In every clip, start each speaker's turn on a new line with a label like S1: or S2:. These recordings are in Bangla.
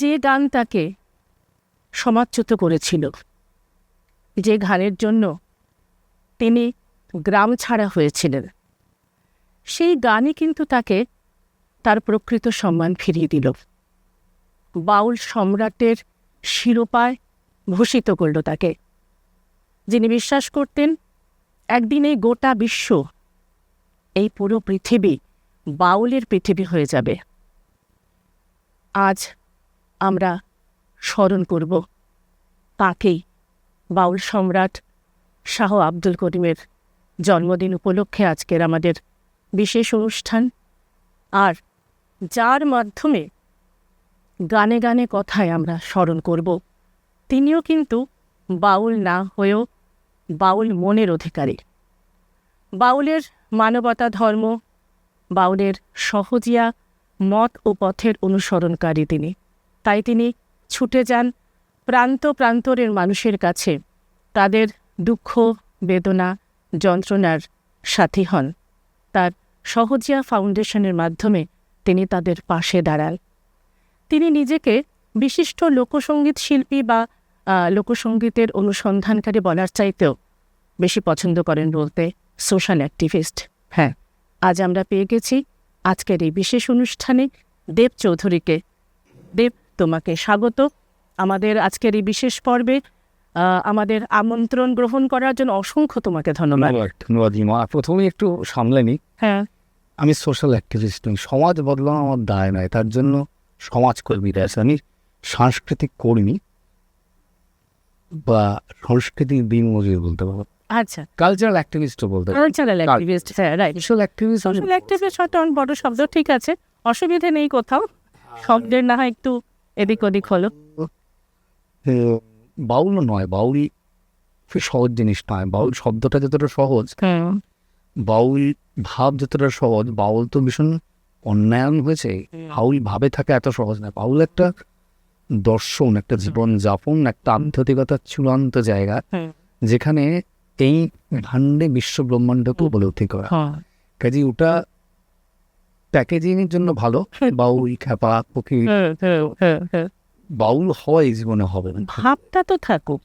S1: যে গান তাকে সমাচ্যুত করেছিল, যে গানের জন্য তিনি গ্রাম ছাড়া হয়েছিলেন, সেই গানই কিন্তু তাকে তার প্রকৃত সম্মান ফিরিয়ে দিল। বাউল সম্রাটের শিরোপায় ভূষিত করল তাকে, যিনি বিশ্বাস করতেন একদিন এই গোটা বিশ্ব এই পুরো পৃথিবী বাউলের পৃথিবী হয়ে যাবে। আজ আমরা স্মরণ করব। তাকেই বাউল সম্রাট শাহ আব্দুল করিমের জন্মদিন উপলক্ষে আজকের আমাদের বিশেষ অনুষ্ঠান। আর যার মাধ্যমে গানে গানে কথায় আমরা স্মরণ করব, তিনিও কিন্তু বাউল না হয়েও বাউল মনের অধিকারী। বাউলের মানবতা ধর্ম, বাউলের সহজিয়া মত ও পথের অনুসরণকারী তিনি। তাই তিনি ছুটে যান প্রান্ত প্রান্তরের মানুষের কাছে। তাদের দুঃখ, বেদনা, যন্ত্রণার সাথী হন। তার সহজিয়া ফাউন্ডেশনের মাধ্যমে তিনি তাদের পাশে দাঁড়ান। তিনি নিজেকে বিশিষ্ট লোকসঙ্গীত শিল্পী বা লোকসঙ্গীতের অনুসন্ধানকারী বলার চাইতেও বেশি পছন্দ করেন বলতে সোশ্যাল অ্যাক্টিভিস্ট। হ্যাঁ আজ আমরা পেয়ে গেছি আজকের এই বিশেষ অনুষ্ঠানে দেব চৌধুরীকে। দেব তোমাকে স্বাগত। আমাদের আজকের এই বিশেষ পর্বে আমাদের আমন্ত্রণ গ্রহণ করার জন্য অসংখ্য তোমাকে ধন্যবাদ।
S2: ধন্যবাদ প্রথমে একটু সামলে নিই।
S1: হ্যাঁ।
S2: আমি সোশ্যাল অ্যাক্টিভিস্ট নই সমাজ বদলানো আমার দায় নয় তার জন্য সমাজকর্মীরা আছে। আমি সাংস্কৃতিক কর্মী বা সাংস্কৃতিক দিনমজুর বলতে পারব
S1: আচ্ছা।
S2: কালচারাল অ্যাক্টিভিস্টও বলতে
S1: কালচারাল অ্যাক্টিভিস্ট হ্যাঁ right
S2: social activist
S1: social activist হয়তো বড় শব্দ ঠিক আছে। অসুবিধে নেই কোথাও। শব্দের না হয় একটু এদিক ওদিক হলো।
S2: বাউল নয় বাউল সহজ জিনিস নয়। বাউল শব্দটা যতটা সহজ বাউল ভাব যতটা সহজ বাউল তো ভীষণ অন্যায়ন হয়েছে। বাউল ভাবে থাকা এত সহজ না বাউল একটা দর্শন একটা জীবন যাপন একটা আধ্যাত্মিকতার চূড়ান্ত জায়গা যেখানে এই ভাণ্ডে বিশ্ব ব্রহ্মাণ্ডকে উপলব্ধি করা।
S1: হ্যাঁ।
S2: কাজে ওটা প্যাকেজিং এর জন্য ভালো। বাউল খ্যাপা
S1: হুম, হুম, হুম।
S2: বাউল হয় জীবনে হবে।
S1: ভাবটা তো থাকুক।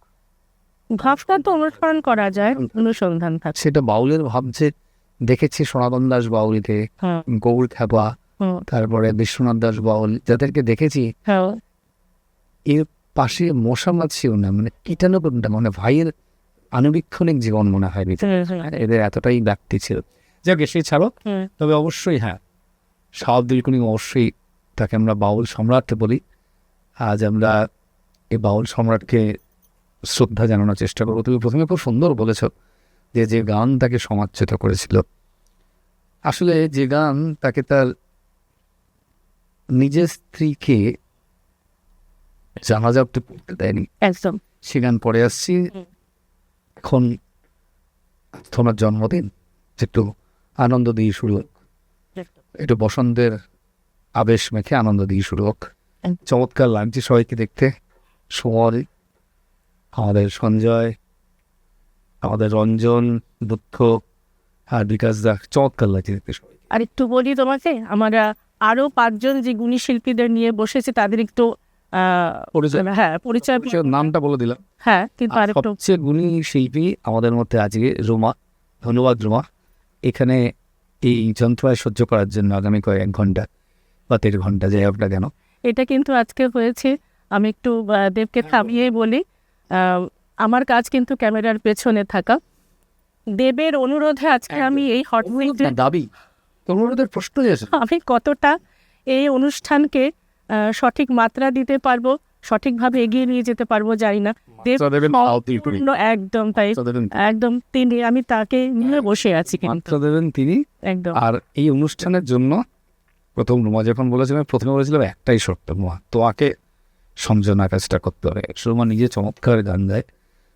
S1: ভাবটা তো অনুসরণ করা যায় অনুসন্ধান থাকে
S2: সেটা বাউলের ভাবছে দেখেছি সনাতন দাস বাউলিতে
S1: হ্যাঁ।
S2: গৌর খ্যাপা তারপরে বিশ্বনাথ দাস বাউল যাদেরকে দেখেছি
S1: হ্যাঁ।
S2: এর পাশে মশা মাছিও না মানে কীটাণু কোনটা মানে ভাইয়ের আনুবীক্ষণিক জীবন মনে হয় এদের এতটাই ব্যাপ্তি ছিল। যাকে সে ছাড়ো। তবে অবশ্যই হ্যাঁ শাহাবুদ্দিন কুনি অবশ্যই তাকে আমরা বাউল সম্রাট বলি। আজ আমরা এই বাউল সম্রাটকে শ্রদ্ধা জানানোর চেষ্টা করব। তুমি প্রথমে খুব সুন্দর বলেছ যে যে গান তাকে সমাচ্যুত করেছিল। আসলে যে গান তাকে তার নিজের স্ত্রীকে জানাজা অব্দি পড়তে দেয়নি।
S1: একদম।
S2: সে গান পরে আসছি। এখন তোমার জন্মদিন। একটু আনন্দ দিয়ে শুরু। একটু বসন্তের আবেশ মেখে আনন্দ দিয়ে শুরু হোক। চমৎকার লাগছে সবাইকে দেখতে। সময় আমাদের সঞ্জয় আমাদের রঞ্জন দুঃখ আর বিকাশ দা চমৎকার লাগছে দেখতে সবাই
S1: আর একটু বলি তোমাকে আমরা আরও পাঁচজন যে গুণী শিল্পীদের নিয়ে বসেছে তাদের একটু হ্যাঁ পরিচয়
S2: নামটা বলে দিলাম।
S1: হ্যাঁ কিন্তু
S2: আর
S1: আর একটু
S2: সবচেয়ে গুণী শিল্পী আমাদের মধ্যে আজকে রুমা। ধন্যবাদ রুমা। এখানে এই যন্ত্রণায় সহ্য করার জন্য আগামী কয়েক ঘণ্টা বা দেড় ঘণ্টা যাই হোক না কেন।
S1: এটা কিন্তু আজকে হয়েছে। আমি একটু দেবকে থামিয়ে বলি আমার কাজ কিন্তু ক্যামেরার পেছনে থাকা। দেবের অনুরোধে আজকে আমি এই হট
S2: দাবি। অনুরোধের প্রশ্ন
S1: আমি কতটা এই অনুষ্ঠানকে সঠিক মাত্রা দিতে পারব সঠিকভাবে এগিয়ে নিয়ে যেতে পারব জানি না। একদম তাই একদম তিনি আমি তাকে নিয়ে বসে আছি
S2: দেবেন তিনি।
S1: একদম।
S2: আর এই অনুষ্ঠানের জন্য প্রথম রুমা যখন বলেছিলাম প্রথমে বলেছিলাম একটাই শর্ত রুমা তোমাকে সমঝোনা কাজটা করতে হবে। রুমা নিজে চমৎকার গান গায়।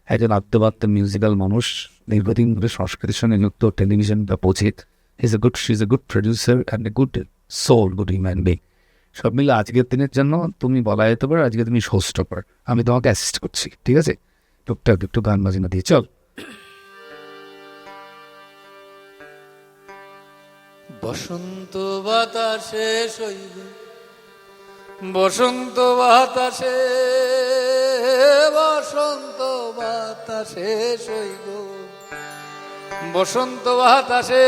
S2: একজন আত্মবাত্ম মিউজিক্যাল মানুষ দীর্ঘদিন ধরে সংস্কৃতির সঙ্গে যুক্ত টেলিভিশন বা পচিত is a good she is a good producer and a good soul good human being সব মিলে আজকের দিনের জন্য তুমি বলা যেতে পারো আজকে তুমি হোস্ট কর আমি তোমাকে অ্যাসিস্ট করছি, ঠিক আছে? টুকটাক একটু গান বাজনা দিয়ে, চল।
S3: বসন্ত বাতাসে শৈব, বসন্ত বাতাসে বসন্ত বাতাসে সইব বসন্ত বাতাসে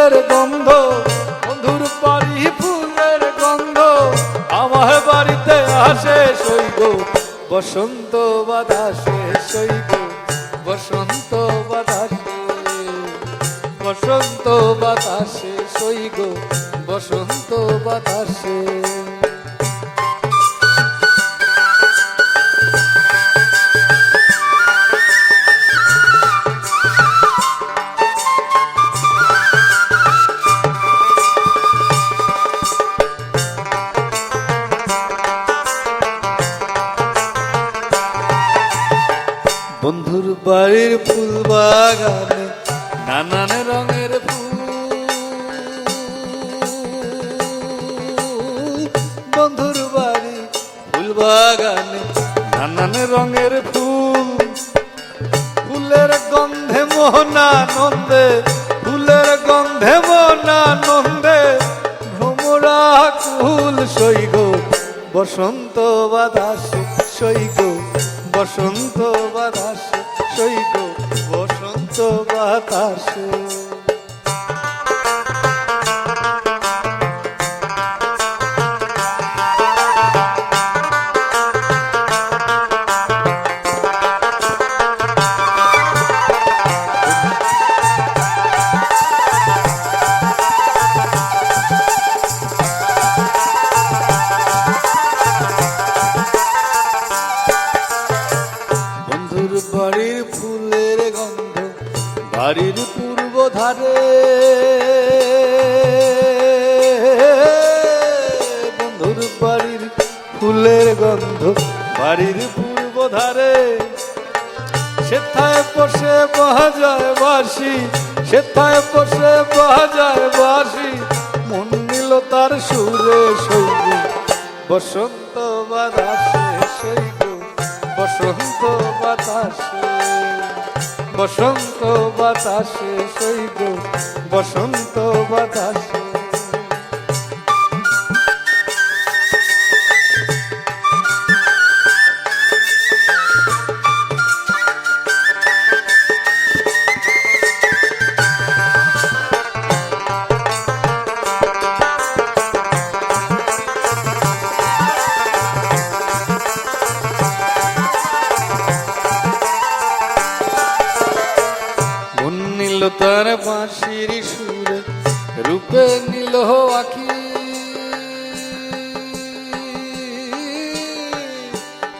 S3: ফুলের গন্ধ, বন্ধুর বাড়ি ফুলের গন্ধ আমার বাড়িতে আসে সইব বসন্ত বাতাসে সইব বসন্ত বাতাসে বসন্ত বাতাসে সৈগ বসন্ত বাতাসে মোহনানন্দে ভ্রমরা কুল সৈগ বসন্ত বাদাস সৈগ বসন্ত বাদাস সৈগ বসন্ত বাতাসে। ফুলের গন্ধ, বাড়ির পূর্ব ধারে সেথায় বসে বাজায় বাসি সেথায় বসে বাজায় বাসি মন নিল তার সুরে সইব বসন্ত বাতাসে সইব বসন্ত বাতাসে। বসন্ত বাতাসে সইব বসন্ত বাতাসে। তার বাঁশির সুরে রূপে নিল আখি।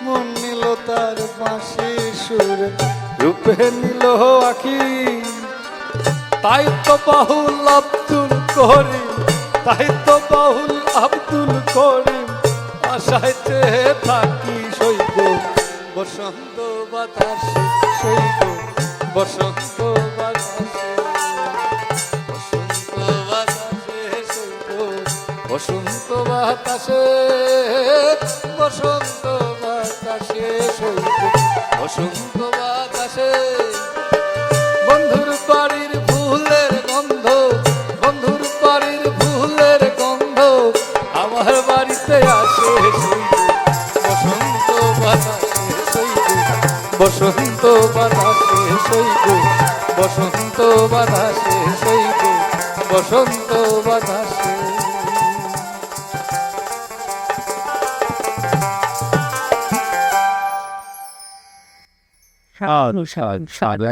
S3: মন নিল তার বাঁশির সুরে রূপে নিল আখি। তাই তো বাহুল আব্দুল করিম, তাই তো বাহুল আব্দুল করিম। চেয়ে থাকি সইব বসন্ত বাতাসে সইব বসন্ত বাতাসে বসন্ত বাতাসে বসন্ত বাতাসে, বন্ধুর বাড়ির ফুলের গন্ধ, বন্ধুর বাড়ির ফুলের গন্ধ, আমার বাড়িতে আসে বসন্ত বাতাসে বসন্ত বাতাসে সইব বসন্ত বাতাসে সইব বসন্ত বাতাসে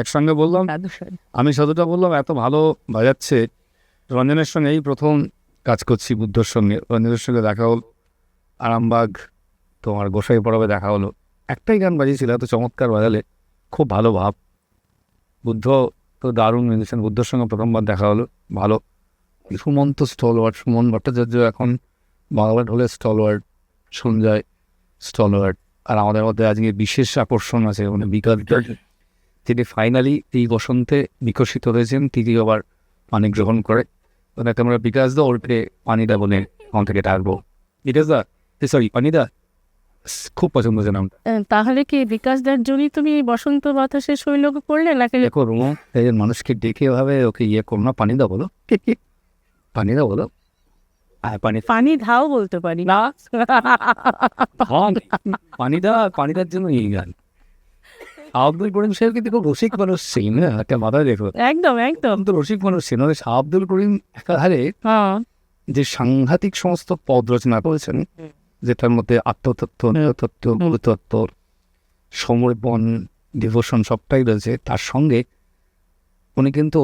S2: একসঙ্গে বললাম। আমি সাধুটা বললাম এত ভালো বাজাচ্ছে। রঞ্জনের সঙ্গে এই প্রথম কাজ করছি বুদ্ধর সঙ্গে। রঞ্জনের সঙ্গে দেখা হল। আরামবাগ তোমার গোসাই পরবে দেখা হলো। একটাই গান বাজিয়েছিল এত চমৎকার বাজালে। খুব ভালো ভাব। বুদ্ধ তো দারুণ মিউজিশিয়ান বুদ্ধর সঙ্গে প্রথমবার দেখা হলো। ভালো। সুমন্ত স্টলওয়ার্ড সুমন ভট্টাচার্য এখন বাংলা ঢোলের স্টলওয়ার্ড সঞ্জয় স্টলওয়ার্ড। আর আমাদের মধ্যে আজকে বিশেষ আকর্ষণ আছে মানে বিকাশ। তিনি ফাইনালি এই বসন্তে বিকশিত হয়েছেন তিনি আবার পানি গ্রহণ করে। ওনাকে আমরা বিকাশ দা ওরপে পানিদা বলে ওখান থেকে ডাকবো। বিকাশ দা সরি পানিদা খুব পছন্দ হয়েছে নামটা।
S1: তাহলে কি বিকাশ দার জন্যই তুমি এই বসন্ত বাতাসে শৈলক করলে নাকি?
S2: দেখো রুমা মানুষকে ডেকে ভাবে ওকে ইয়ে করো না পানি দাও বলো। পানি দাও বলো। পানি
S1: পানি ধাও বলতে পারি। না।
S2: পানি জন্য এই গান। আব্দুল করিম সাহেব কিন্তু খুব রসিক মানুষ ছিলেন না একটা মাথায় দেখো।
S1: একদম একদম।
S2: তো রসিক মানুষ ছিলেন ওই শাহ আব্দুল করিম একাধারে
S1: হ্যাঁ।
S2: যে সাংঘাতিক সমস্ত পদ রচনা করেছেন যেটার মধ্যে আত্মতত্ত্ব নৃতত্ত্ব মূলতত্ত্ব সমর্পণ ডিভোশন সবটাই রয়েছে তার সঙ্গে উনি কিন্তু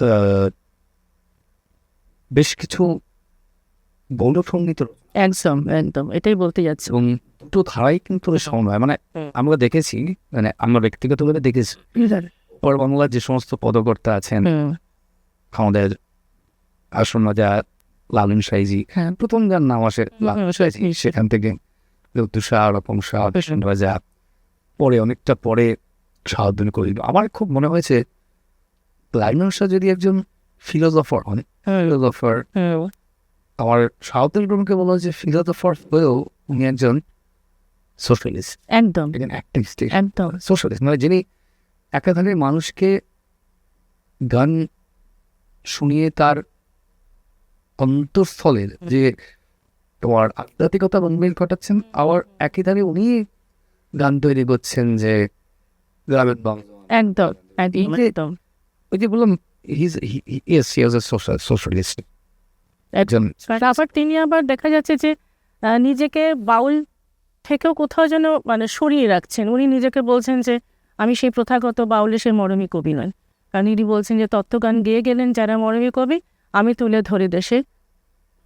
S2: আহ, বেশ কিছু গৌরসঙ্গীত
S1: একদম একদম। এটাই বলতে যাচ্ছি।
S2: এবং দুটো ধারাই কিন্তু সময় মানে আমরা দেখেছি মানে আমরা ব্যক্তিগতভাবে দেখেছি পর বাংলার যে সমস্ত পদকর্তা আছেন আমাদের আসন্ন যা লালন সাইজি
S1: হ্যাঁ।
S2: প্রথম যার নাম আসে লালন
S1: হুম,
S2: সাইজি সেখান থেকে তুষার রকম শাহ রাজা পরে অনেকটা পরে শাহাদুল করিম। আমার খুব মনে হয়েছে লালন শাহ যদি একজন ফিলোজফার
S1: হুম,
S2: ফিলোজফার আমার শাহাদুল করিমকে বলা হয়েছে ফিলোজফার হয়েও উনি একজন সোশ্যালিস্ট
S1: একদম।
S2: একজন অ্যাক্টিভিস্ট
S1: একদম।
S2: সোশ্যালিস্ট মানে যিনি একাধারে মানুষকে গান শুনিয়ে তার অন্তঃস্থলের যে তোমার আধ্যাত্মিকতা উন্মেল ঘটাচ্ছেন আবার একই ধারে উনি গান তৈরি করছেন যে গ্রামের বাংলা।
S1: একদম একদম
S2: এই যে-
S1: একদম
S2: যে বললাম his yes he was a social socialist একজন
S1: আবার তিনি আবার দেখা যাচ্ছে যে নিজেকে বাউল থেকেও কোথাও যেন মানে সরিয়ে রাখছেন। উনি নিজেকে বলছেন যে আমি সেই প্রথাগত বাউলে সেই মরমী কবি নয় কারণ ইনি বলছেন যে তত্ত্বগান গেয়ে গেলেন যারা মরমী কবি আমি তুলে ধরে দেশে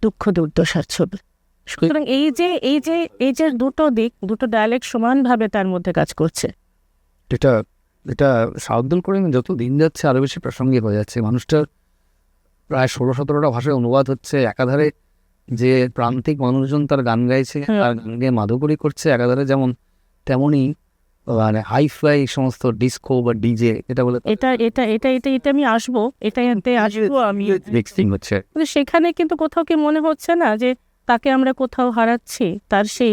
S1: দুঃখ দুর্দশার ছবি। সুতরাং এই যে এই যে এই যে দুটো দিক দুটো ডায়ালেক্ট সমানভাবে তার মধ্যে কাজ করছে।
S2: এটা এটা সাউদ্দুল করিম যত দিন যাচ্ছে আরও বেশি প্রাসঙ্গিক হয়ে যাচ্ছে। মানুষটার প্রায় ষোলো সতেরোটা ভাষায় অনুবাদ হচ্ছে একাধারে যে প্রান্তিক মানুষজন তার গান গাইছে
S1: হ্যাঁ।
S2: তার গান গিয়ে মাধুকরী করছে একাধারে যেমন তেমনই মানে হাই ফাই সমস্ত ডিস্কো বা ডিজে এটা বলে
S1: এটা এটা এটা এটা এটা আমি আসব এটা এতে আসব আমি।
S2: মিক্সিং হচ্ছে।
S1: কিন্তু সেখানে কিন্তু কোথাও কি মনে হচ্ছে না যে তাকে আমরা কোথাও হারাচ্ছি তার সেই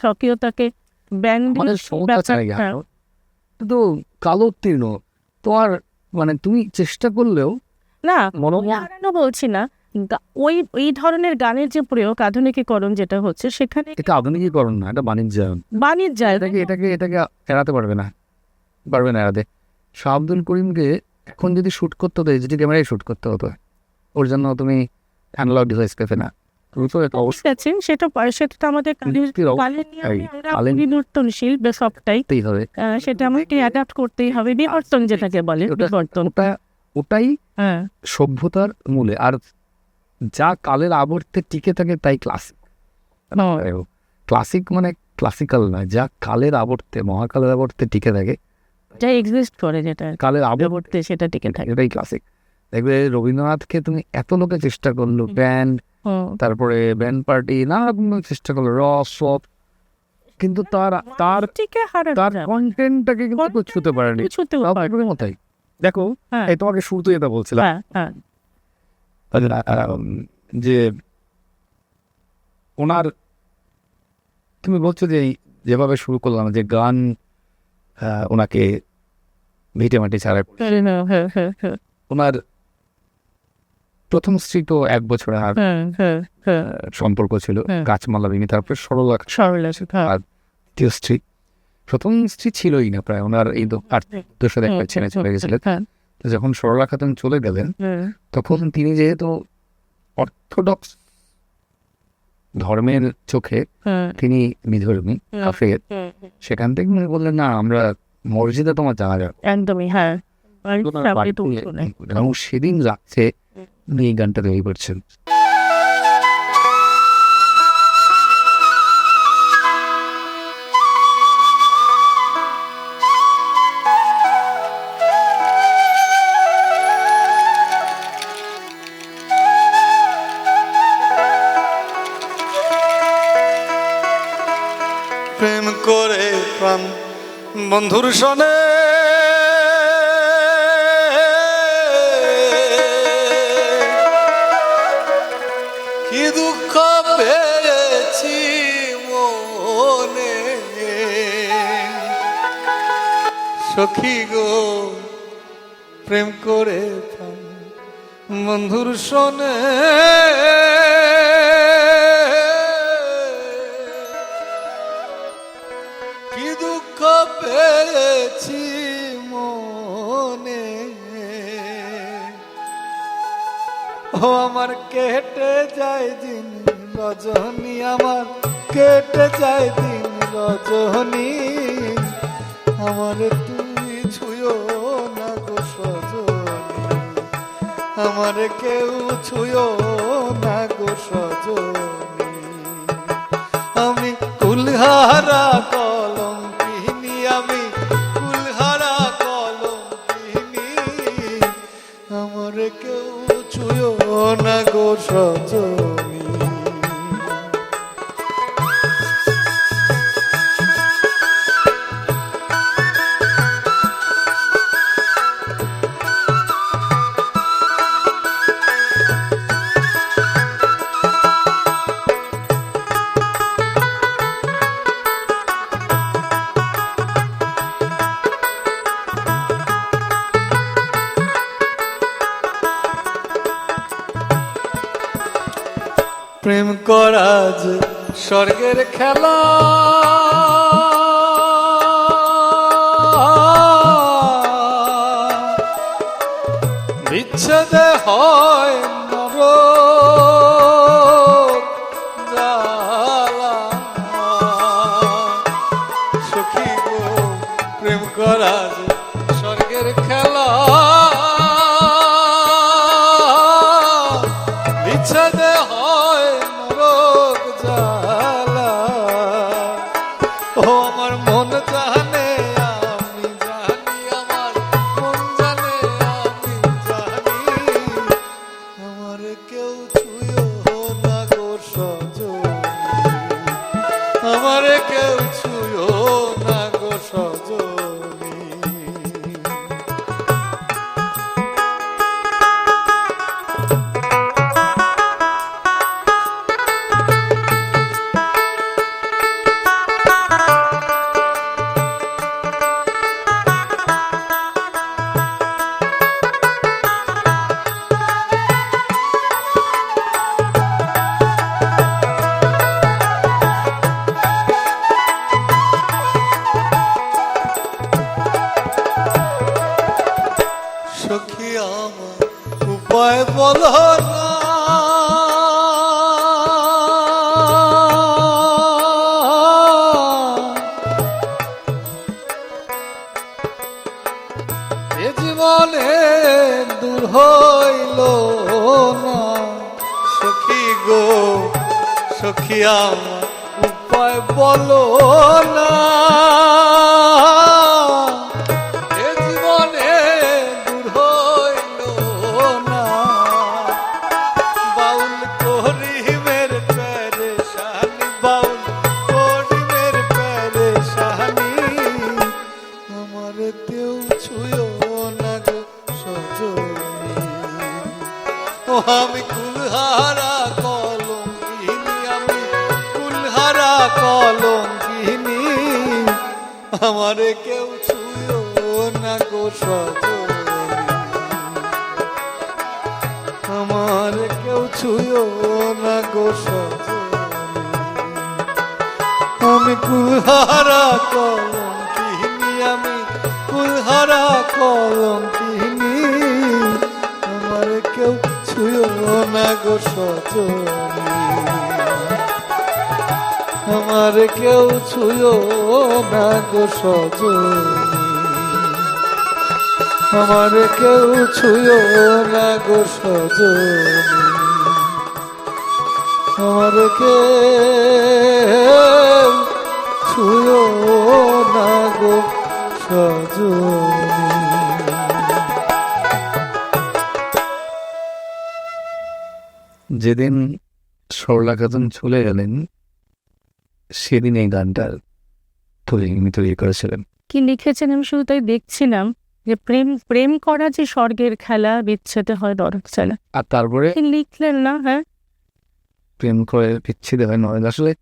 S1: স্বকীয়তাকে ব্যান্ড
S2: সমতা
S1: হ্যাঁ।
S2: কিন্তু কালো উত্তীর্ণ তোমার মানে তুমি চেষ্টা করলেও
S1: না
S2: মনে
S1: হারানো বলছি না। ওই ওই ধরনের গানের যে প্রয়োগ আধুনিকীকরণ যেটা হচ্ছে সেখানে
S2: এটা আধুনিকীকরণ না এটা বাণিজ্যায়ন।
S1: বাণিজ্য
S2: এটাকে এটাকে এটাকে এড়াতে পারবে না। পারবে না এড়াতে। শাহ আব্দুল করিমকে এখন যদি শ্যুট করতে হতো এইচডি ক্যামেরায় শ্যুট করতে হতো ওর জন্য তুমি অ্যানালগ ডিভাইস পেতে না।
S1: ঠিক আছে সেটা তো আমাদের কালের সবটাই। আমাকে অ্যাডাপ্ট করতেই হবে বিবর্তন যেটাকে বলে বিবর্তন।
S2: ওটাই
S1: হ্যাঁ।
S2: সভ্যতার মূলে। আর যা কালের আবর্তে টিকে থাকে তাই ক্লাসিক ক্লাসিক মানে ক্লাসিক্যাল নয় যা কালের আবর্তে মহাকালের আবর্তে টিকে থাকে।
S1: যা এক্সিস্ট করে যেটা
S2: কালের আবর্তে
S1: সেটা টিকে থাকে।
S2: এটাই ক্লাসিক দেখবে রবীন্দ্রনাথকে তুমি এত লোকে চেষ্টা করল ব্যান্ড। তারপরে ব্যান্ড পার্টি নানা রকম চেষ্টা করল রস সব কিন্তু তার তার তার। কন্টেন্টটাকে কিন্তু ছুতে পারেনি। মতাই দেখো
S1: হ্যাঁ।
S2: এই তোমাকে শুরুতে যেটা বলছিলাম।
S1: হ্যাঁ হ্যাঁ।
S2: যে ওনার তুমি বলছো যে যেভাবে শুরু করলাম যে গান ওনাকে ভিটে মাটি ছাড়া ওনার প্রথম স্ত্রী তো এক বছর আর
S1: হ্যাঁ হ্যাঁ হ্যাঁ।
S2: সম্পর্ক ছিল। গাছমালা বিনি তারপরে সরলা
S1: সরল
S2: আর দ্বিতীয় স্ত্রী প্রথম স্ত্রী ছিলই না প্রায় ওনার এই আর্থিক সাথে একটা চলে গেছিলেন যখন সরলা খাতুন চলে গেলেন তখন তিনি যেহেতু অর্থোডক্স ধর্মের চোখে তিনি বিধর্মী। কাফের সেখান থেকে উনি বললেন না আমরা মসজিদে তোমার জানা যাবে
S1: একদমই হ্যাঁ।
S2: এবং সেদিন রাত্রে উনি এই গানটা তৈরি করছেন
S3: প্রেম করে প্রাণ বন্ধুর সনে সখী গো, প্রেম করে বন্ধুর শোনে। কি দুঃখ পেয়েছি মনে। ও আমার কেটে যায় দিন, রজনী আমার কেটে যায় দিন, রজনী আমার ছুঁয়ো না গো আমার কেউ ছুঁয়ো না গো আমি কুলহারা কলম কিনি আমি কুলহারা কলম কিনি আমার কেউ ছুঁয়ো না গো সজনী। স্বর্গের খেলা। গো সখী আমার। উপায় বলো না। আমার কেউ ছুঁয়ো না গো আমার কেউ ছুঁয়ো না গো আমি কুলহারা কলম কিনি আমি কুলহারা কলম কিনি আমার কেউ ছুঁয়ো না গো সজনী আমার কেউ ছুঁয়ো না গো আমার কেউ ছুঁয়ো না গো আমার কেউ ছুঁয়ো না গো
S2: যেদিন সরলা খাতুন চলে গেলেন সেদিন এই গানটার তৈরি তৈরি করেছিলেন।
S1: কি লিখেছেন? আমি শুধু তাই দেখছিলাম যে প্রেম প্রেম করা যে স্বর্গের খেলা বিচ্ছেদে হয় নরক খেলা
S2: আর তারপরে
S1: লিখলেন না হ্যাঁ?
S2: প্রেম করে বিচ্ছেদ হয় নয় আসলে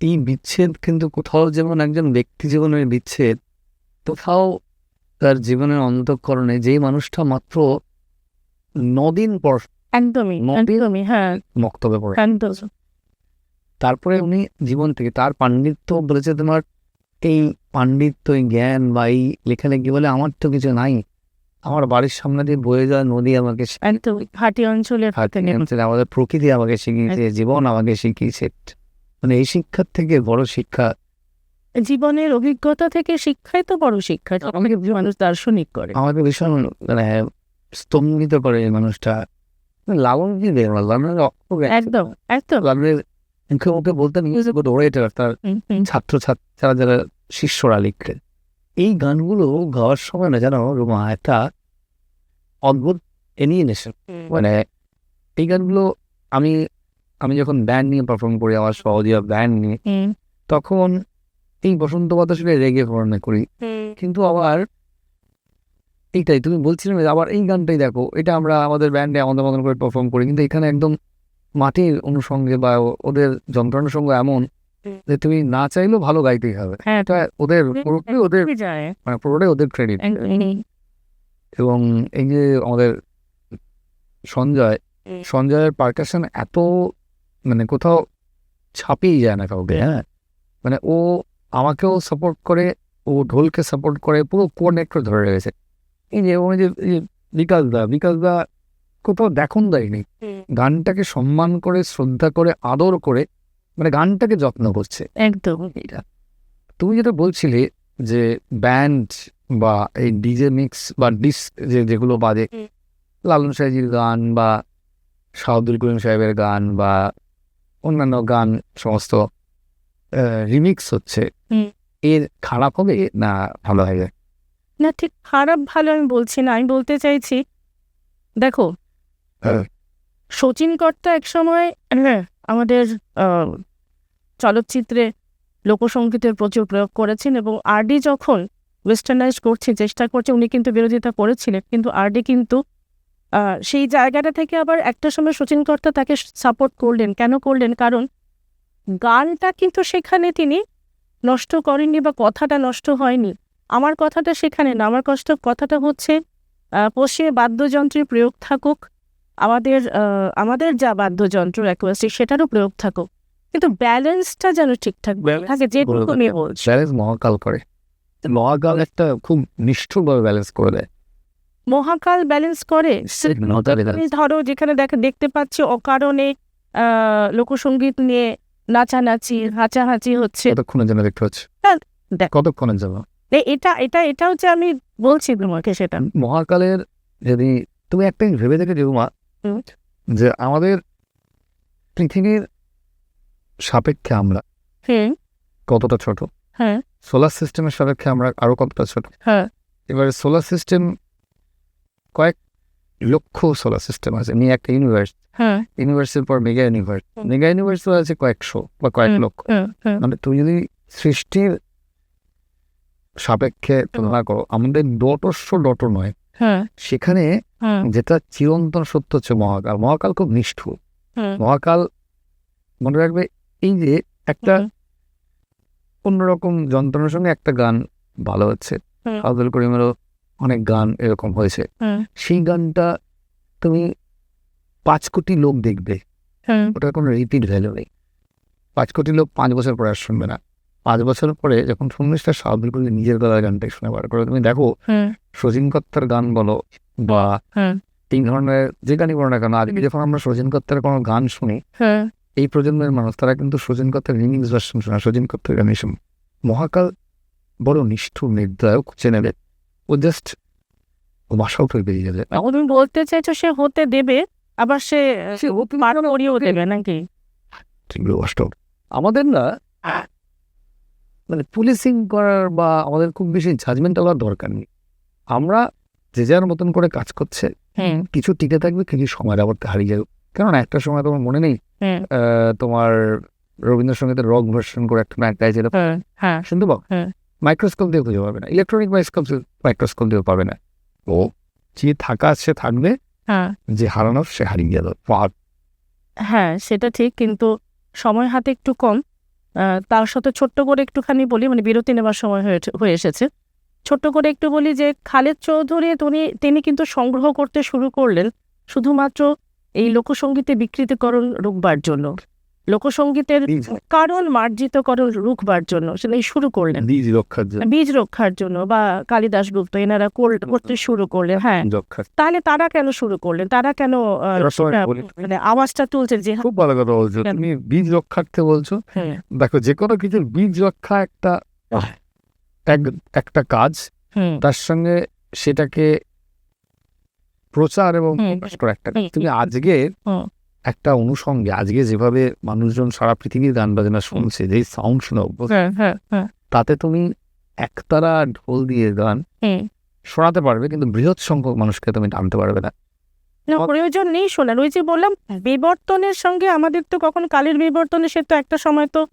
S2: এই বিচ্ছেদ কিন্তু কোথাও যেমন একজন ব্যক্তি জীবনের বিচ্ছেদ কোথাও তার জীবনের অন্তঃকরণে যেই মানুষটা মাত্র নদিন পর
S1: একদমই একদমই হ্যাঁ।
S2: বক্তব্যে পড়ে।
S1: একদম
S2: তারপরে উনি জীবন থেকে তার পাণ্ডিত্য বলেছে তোমার এই পাণ্ডিত্য এই জ্ঞান বা এই লেখালেখি বলে আমার তো কিছু নাই। আমার বাড়ির সামনে দিয়ে বয়ে যাওয়া নদী আমাকে
S1: হাটি অঞ্চলের হাতে নেই
S2: শিখিয়েছে, আমাদের প্রকৃতি আমাকে শিখিয়েছে জীবন আমাকে শিখিয়েছে। মানে এই শিক্ষার থেকে বড় শিক্ষা।
S1: জীবনের অভিজ্ঞতা থেকে শিক্ষাই তো বড় শিক্ষা অনেক মানুষ দার্শনিক করে।
S2: আমাকে ভীষণ মানে স্তম্ভিত করে এই মানুষটা। লালন কি দেয়? লালনের
S1: একদম একদম।
S2: লালনের মুখে মুখে বলতেন ইউজ গুড ওরেটার তার। ছাত্র ছাত্রীরা যারা শিষ্যরা লিখলেন এই গানগুলো গাওয়ার সময় না জানো রুমা একটা অদ্ভুত এনিয়েশন মানে এই গানগুলো আমি আমি যখন ব্যান্ড নিয়ে পারফর্ম করি আমার সহজীয় ব্যান্ড নিয়ে তখন এই বসন্ত বাতাসে রেগে বর্ণনা করি। কিন্তু আবার এইটাই তুমি বলছিলে আবার এই গানটাই দেখো এটা আমরা আমাদের ব্যান্ডে আমাদের মতন করে পারফর্ম করি কিন্তু এখানে একদম মাটির অনুষঙ্গে বা ওদের যন্ত্রণার সঙ্গে এমন যে তুমি না চাইলেও ভালো গাইতেই হবে।
S1: হ্যাঁ
S2: ওদের পুরোপুরি ওদের
S1: একদমই
S2: মানে পুরোটাই ওদের ক্রেডিট এবং এই যে আমাদের সঞ্জয় সঞ্জয়ের পারকাশন এত মানে কোথাও ছাপিয়ে যায় না কাউকে হ্যাঁ? মানে ও আমাকেও সাপোর্ট করে ও ঢোলকে সাপোর্ট করে পুরো কোঅর্ডিনেটর ধরে রেখেছে। এই যে ওই যে বিকাশ দা বিকাশ দা কোথাও দেখুন দেয়নি। গানটাকে সম্মান করে শ্রদ্ধা করে আদর করে মানে গানটাকে যত্ন করছে
S1: একদম
S2: তুমি যেটা বলছিলে যে ব্যান্ড বা এই ডিজে মিক্স বা ডিস যে যেগুলো বাজে লালন সাহেজির গান বা শাহদুল করিম সাহেবের গান বা অন্যান্য গান সমস্ত রিমিক্স হচ্ছে। এর খারাপ হবে না ভালো হবে
S1: না ঠিক খারাপ ভালো আমি বলছি না আমি বলতে চাইছি দেখো
S2: হ্যাঁ।
S1: শচীন কর্তা একসময় হ্যাঁ আমাদের চলচ্চিত্রে লোকসঙ্গীতের প্রচুর প্রয়োগ করেছেন এবং আরডি যখন ওয়েস্টার্নাইজ করছে, চেষ্টা করছে, উনি কিন্তু বিরোধিতা করেছিলেন। কিন্তু আরডি কিন্তু সেই জায়গাটা থেকে আবার একটা সময় শচীন কর্তা তাকে সাপোর্ট করলেন। কেন করলেন? কারণ গানটা কিন্তু সেখানে তিনি নষ্ট করেননি বা কথাটা নষ্ট হয়নি। আমার কথাটা সেখানে না। আমার কষ্ট কথাটা হচ্ছে পশ্চিমে বাদ্যযন্ত্রের প্রয়োগ থাকুক আমাদের আহ, আমাদের যা বাদ্যযন্ত্র অ্যাকোয়াস্টিক সেটারও প্রয়োগ থাকুক। কিন্তু ব্যালেন্সটা যেন ঠিকঠাক থাকে যেটুকু নিয়ে বলছি।
S2: ব্যালেন্স মহাকাল করে। মহাকাল একটা খুব নিষ্ঠুরভাবে ব্যালেন্স করে দেয়।
S1: মহাকাল ব্যালেন্স করে? ধরো যেখানে দেখা দেখতে পাচ্ছি অকারণে লোকসঙ্গীত নিয়ে নাচানাচি হাঁচাহাঁচি হচ্ছে।
S2: কতক্ষণের জন্য দেখতে হচ্ছে। কতক্ষণের জন্য?
S1: এটা এটা এটা হচ্ছে আমি বলছি তোমাকে সেটা।
S2: মহাকালের যদি তুমি একটা ভেবে দেখে মা
S1: হুম।
S2: যে আমাদের পৃথিবীর সাপেক্ষে আমরা কতটা ছোট?
S1: হ্যাঁ।
S2: সোলার সিস্টেমের সাপেক্ষে আমরা আরও কতটা ছোট?
S1: হ্যাঁ।
S2: এবারে সোলার সিস্টেম কয়েক লক্ষ সোলার সিস্টেম আছে নিয়ে একটা ইউনিভার্স।
S1: হ্যাঁ।
S2: ইউনিভার্সের পর মেগা ইউনিভার্স। মেগা ইউনিভার্স আছে কয়েকশো বা কয়েক। লক্ষ। মানে তুমি যদি সৃষ্টির সাপেক্ষে তুলনা করো আমাদের ডটস্য ডট নয়।
S1: হ্যাঁ।
S2: সেখানে যেটা চিরন্তন সত্য হচ্ছে মহাকাল। মহাকাল খুব নিষ্ঠুর। মহাকাল মনে রাখবে এই যে একটা অন্যরকম যন্ত্রণার সঙ্গে একটা গান ভালো হচ্ছে। আব্দুল করিমেরও অনেক গান এরকম হয়েছে।
S1: হ্যাঁ
S2: সেই গানটা তুমি পাঁচ কোটি লোক দেখবে। ওটার কোনো রিপিট ভ্যালু নেই। পাঁচ কোটি লোক পাঁচ বছর পরে আর শুনবে না। পাঁচ বছর পরে যখন শুনবে সেটা আব্দুল করিম নিজের গলার গানটাই শুনে বার করে তুমি দেখো সজিন কত্তার গান বলো বা
S1: হ্যাঁ।
S2: এই ধরনের যে গানই বলো না কেন আজকে যখন আমরা সজিন কত্তার কোনো গান শুনি
S1: হ্যাঁ।
S2: এই প্রজন্মের মানুষ তারা কিন্তু সজিন কত্তার রিমিক্স ভার্সন শোনা সজিন কত্তার গানই শুনে। মহাকাল বড় নিষ্ঠুর নির্দয়ক চ্যানেলে ও জাস্ট বাসাও করে বেরিয়ে যাবে
S1: তুমি বলতে চাইছো সে হতে দেবে আবার সে
S2: সে
S1: পার করিয়েও দেবে নাকি?
S2: আমাদের না মানে পুলিশিং করার বা আমাদের খুব বেশি জাজমেন্ট হওয়ার দরকার নেই। আমরা যে যার মতন করে কাজ করছে কিছু টিকে থাকবে কিছু সময়ের আবার হারিয়ে যাবে। কেননা একটা সময় তোমার মনে নেই তোমার রবীন্দ্রসঙ্গীতের রক ভার্সন করে একটা গান গাইছিল
S1: হ্যাঁ।
S2: শুনতে পাও। মাইক্রোস্কোপ দিয়ে খুঁজে পাবে না। ইলেকট্রনিক মাইক্রোস্কোপ মাইক্রোস্কোপ দিয়েও পাবে না। ও যে থাকা সে থাকবে।
S1: হ্যাঁ।
S2: যে হারানোর সে হারিয়ে গেল।
S1: হ্যাঁ সেটা ঠিক কিন্তু সময় হাতে একটু কম। তার সাথে ছোট্ট করে একটুখানি বলি মানে বিরতি নেবার সময় হয়ে এসেছে। ছোট্ট করে একটু বলি যে খালেদ চৌধুরী তিনি তিনি কিন্তু সংগ্রহ করতে শুরু করলেন শুধুমাত্র এই লোকসঙ্গীতে বিকৃতিকরণ রুখবার জন্য। লোকসঙ্গীতের। কারণ মার্জিতকরণ রুখবার জন্য সেটাই শুরু করলেন।
S2: বীজ রক্ষার জন্য।
S1: বীজ রক্ষার জন্য বা কালিদাস গুপ্ত এনারা কর- করতে শুরু করলেন হ্যাঁ।
S2: রক্ষা
S1: তাহলে তারা কেন শুরু করলেন? তারা কেন। মানে আওয়াজটা তুলছেন যে
S2: খুব ভালো কথা বলছো? তুমি বীজ রক্ষার্থে বলছো।
S1: হ্যাঁ।
S2: দেখো যে কোনো কিছুর বীজ রক্ষা একটা এক- একটা কাজ তার সঙ্গে সেটাকে প্রচার এবং প্রকাশ করা একটা। তুমি আজকে একটা অনুষঙ্গে আজকে যেভাবে মানুষজন সারা পৃথিবীর গান বাজনা শুনছে যেই সাউন্ড শুনে তাতে তুমি একতারা ঢোল দিয়ে গান শোনাতে পারবে কিন্তু বৃহৎ সংখ্যক মানুষকে তুমি টানতে পারবে না।
S1: না প্রয়োজন নেই শোনার। ওই যে বললাম বিবর্তনের সঙ্গে আমাদের তো কখন কালের বিবর্তনে সে তো একটা সময় তো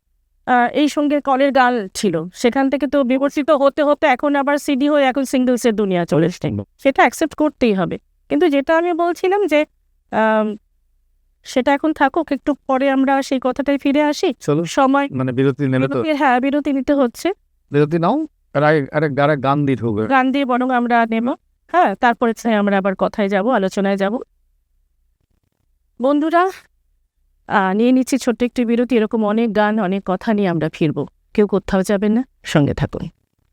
S1: এই সঙ্গে কলের গান ছিল। সেখান থেকে তো বিবর্তিত হতে হতে এখন আবার সিডি হয়ে এখন সিঙ্গলসের দুনিয়া চলে এসছে। সেটা অ্যাকসেপ্ট করতেই হবে। কিন্তু যেটা আমি বলছিলাম যে সেটা এখন থাকুক একটু পরে আমরা সেই কথাটাই ফিরে আসি। সময়
S2: মানে বিরতি নেলে তো?
S1: হ্যাঁ বিরতি নিতে হচ্ছে।
S2: বিরতি নাও আর আগে- আরে আরে গান দিয়ে ঢুকবে।
S1: গান দিয়ে বরং আমরা নেব। হ্যাঁ তারপরে আমরা আবার কথায় যাব আলোচনায় যাব। বন্ধুরা নিয়ে নিচ্ছি ছোট্ট একটি বিরতি। এরকম অনেক গান, অনেক কথা নিয়ে আমরা ফিরব। কেউ কোথাও যাবেন না? সঙ্গে থাকুন।